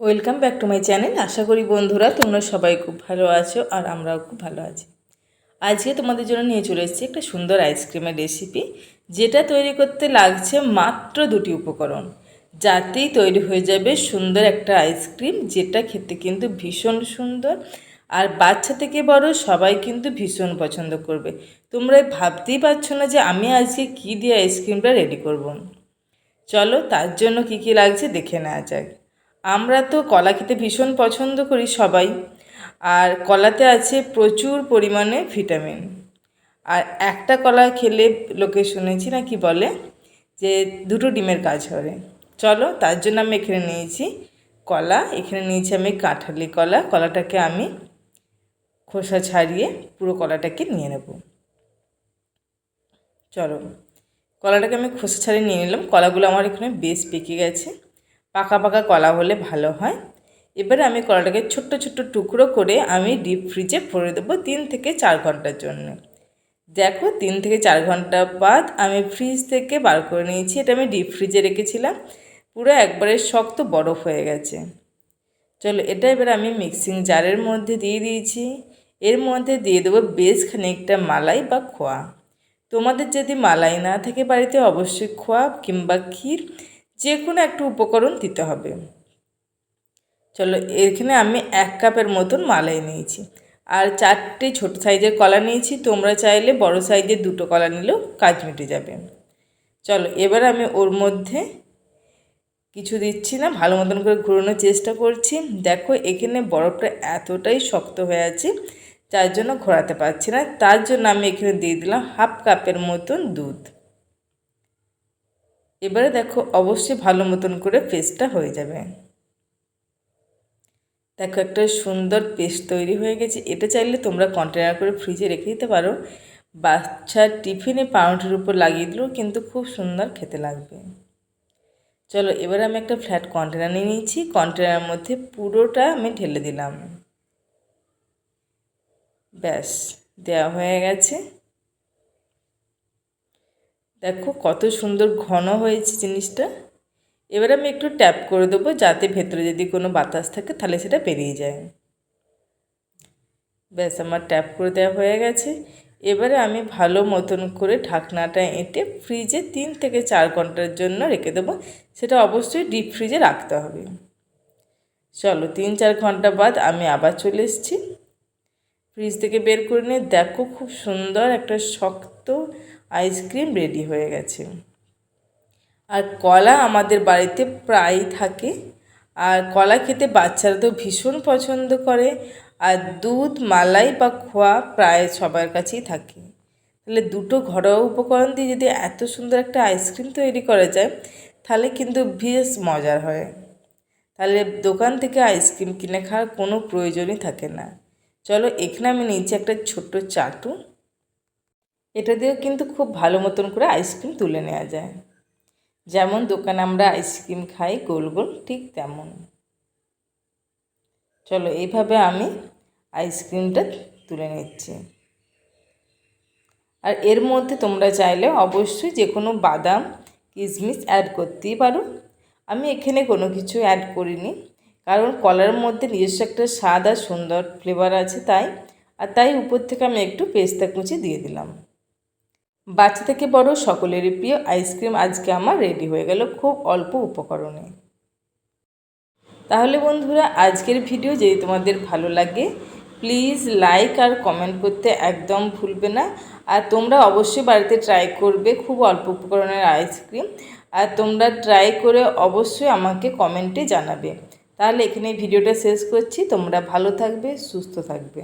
Welcome back to my channel. আশা করি বন্ধুরা তোমরা সবাই খুব ভালো আছো আর আমরাও খুব ভালো আছি। আজকে তোমাদের জন্য নিয়ে চলে এসেছি একটা সুন্দর আইসক্রিমের রেসিপি যেটা তৈরি করতে লাগছে মাত্র দুটি উপকরণ। যাতেই তৈরি হয়ে যাবে সুন্দর একটা আইসক্রিম, যেটা খেতে কিন্তু ভীষণ সুন্দর আর বাচ্চা থেকে বড় সবাই কিন্তু ভীষণ পছন্দ করবে। তোমরা ভাবতেই পারছ না যে আমি আজকে কী দিয়ে আইসক্রিমটা রেডি করব। চলো তার জন্য কি কি লাগছে দেখে নেওয়া যাক। আমরা তো কলা খেতে ভীষণ পছন্দ করি সবাই। আর কলাতে আছে প্রচুর পরিমাণে ভিটামিন। আর একটা কলা খেলে লোকে শুনেছি না কি বলে যে দুটো ডিমের কাজ হবে চলো তার জন্য আমি এখানে নিয়েছি কলা। এখানে নিয়েছি আমি কাঁঠালি কলা। কলাটাকে আমি খোসা ছাড়িয়ে পুরো কলাটাকে নিয়ে নেব। চলো, কলাটাকে আমি খোসা ছাড়িয়ে নিয়ে নিলাম। কলাগুলো আমার এখানে বেশ পেকে গেছে। পাকা পাকা কলা হলে ভালো হয়। এবারে আমি কলাটাকে ছোট্ট ছোট্ট টুকরো করে আমি ডিপ ফ্রিজে ভরে দেবো তিন থেকে চার ঘণ্টার জন্য। দেখো, তিন থেকে চার ঘণ্টা বাদ আমি ফ্রিজ থেকে বার করে নিয়েছি। এটা আমি ডিপ ফ্রিজে রেখেছিলাম। পুরো একবারে শক্ত বরফ হয়ে গেছে। চলো, এটা এবার আমি মিক্সিং জারের মধ্যে দিয়ে দিয়েছি। এর মধ্যে দিয়ে দেবো বেশ খানিকটা মালাই বা খোয়া। তোমাদের যদি মালাই না থাকে বাড়িতে, অবশ্যই খোয়া কিংবা ক্ষীর। যে কোনো একটা উপকরণ দিতে হবে। চলো, এখানে আমি এক কাপের মতন মালাই নিয়েছি। আর চারটে ছোট সাইজের কলা নিয়েছি, তোমরা চাইলে বড় সাইজের দুটো কলা নিলেও কাজ মিটে যাবে। চলো, এবার আমি ওর মধ্যে কিছু দিচ্ছি না, ভালো মতন করে ঘুরানোর চেষ্টা করছি। দেখো, এখানে বরফটা এতটাই শক্ত হয়ে আছে, যার জন্য ঘোরাতে পারছি না। তার জন্য আমি এখানে দিয়ে দিলাম হাফ কাপের মতন দুধ। এবারে দেখো অবশ্যই ভালো মতন করে পেস্টটা হয়ে যাবে। দেখো একটা সুন্দর পেস্ট তৈরি হয়ে গেছে। এটা চাইলে তোমরা কন্টেনার করে ফ্রিজে রেখে দিতে পারো। বাচ্চার টিফিনে পাউন্ডের উপর লাগিয়ে দিলেও কিন্তু খুব সুন্দর খেতে লাগবে। চলো এবার আমি একটা ফ্ল্যাট কন্টেনার নিয়ে নিয়েছি কন্টেনারের মধ্যে পুরোটা আমি ঢেলে দিলাম। ব্যাস, দেওয়া হয়ে গেছে। দেখো কত সুন্দর ঘন হয়েছে জিনিসটা। এবার আমি একটু ট্যাপ করে দেবো যাতে ভেতরে যদি কোনো বাতাস থাকে তাহলে সেটা বেরিয়ে যায়। ব্যাস, আমার ট্যাপ করে দেওয়া হয়ে গেছে। এবারে আমি ভালো মতন করে ঢাকনাটা এঁটে ফ্রিজে তিন থেকে চার ঘণ্টার জন্য রেখে দেবো। সেটা অবশ্যই ডিপ ফ্রিজে রাখতে হবে। চলো, তিন চার ঘণ্টা বাদ আমি আবার চলে এসেছি। ফ্রিজ থেকে বের করে নিয়ে দেখো খুব সুন্দর একটা শক্ত আইসক্রিম রেডি হয়ে গেছে। আর কলা আমাদের বাড়িতে প্রায়ই থাকে। আর কলা খেতে বাচ্চারা তো ভীষণ পছন্দ করে। আর দুধ, মালাই বা খোয়া প্রায় সবার কাছেই থাকে। তাহলে দুটো ঘরোয়া উপকরণ দিয়ে যদি এত সুন্দর একটা আইসক্রিম তৈরি করা যায়, তাহলে কিন্তু বেশ মজার হয়। তাহলে দোকান থেকে আইসক্রিম কিনে খাওয়ার কোনো প্রয়োজনই থাকে না। চলো এখানে আমি নিচে একটা ছোট্ট চাটু। এটা দিয়েও কিন্তু খুব ভালো মতন করে আইসক্রিম তুলে নেওয়া যায়। যেমন দোকানে আমরা আইসক্রিম খাই, গোল গোল, ঠিক তেমন। চলো এইভাবে আমি আইসক্রিমটা তুলে নিচ্ছি। আর এর মধ্যে তোমরা চাইলে অবশ্যই যে কোনো বাদাম, কিশমিশ অ্যাড করতেই পারো। আমি এখানে কোনো কিছু অ্যাড করিনি। কারণ কলার মধ্যে নিজস্ব একটা স্বাদ আর সুন্দর ফ্লেভার আছে তাই, আর তাই উপর থেকে আমি একটু পেস্তা কুচি দিয়ে দিলাম। বাচ্চা থেকে বড় সকলেরই প্রিয় আইসক্রিম আজকে আমার রেডি হয়ে গেল খুব অল্প উপকরণে। তাহলে বন্ধুরা, আজকের ভিডিও যদি তোমাদের ভালো লাগে প্লিজ লাইক আর কমেন্ট করতে একদম ভুলবে না। আর তোমরা অবশ্যই বাড়িতে ট্রাই করবে খুব অল্প উপকরণের আইসক্রিম আর তোমরা ট্রাই করে অবশ্যই আমাকে কমেন্টে জানাবে। তাহলে এখানে ভিডিওটা শেষ করছি। তোমরা ভালো থাকবে সুস্থ থাকবে।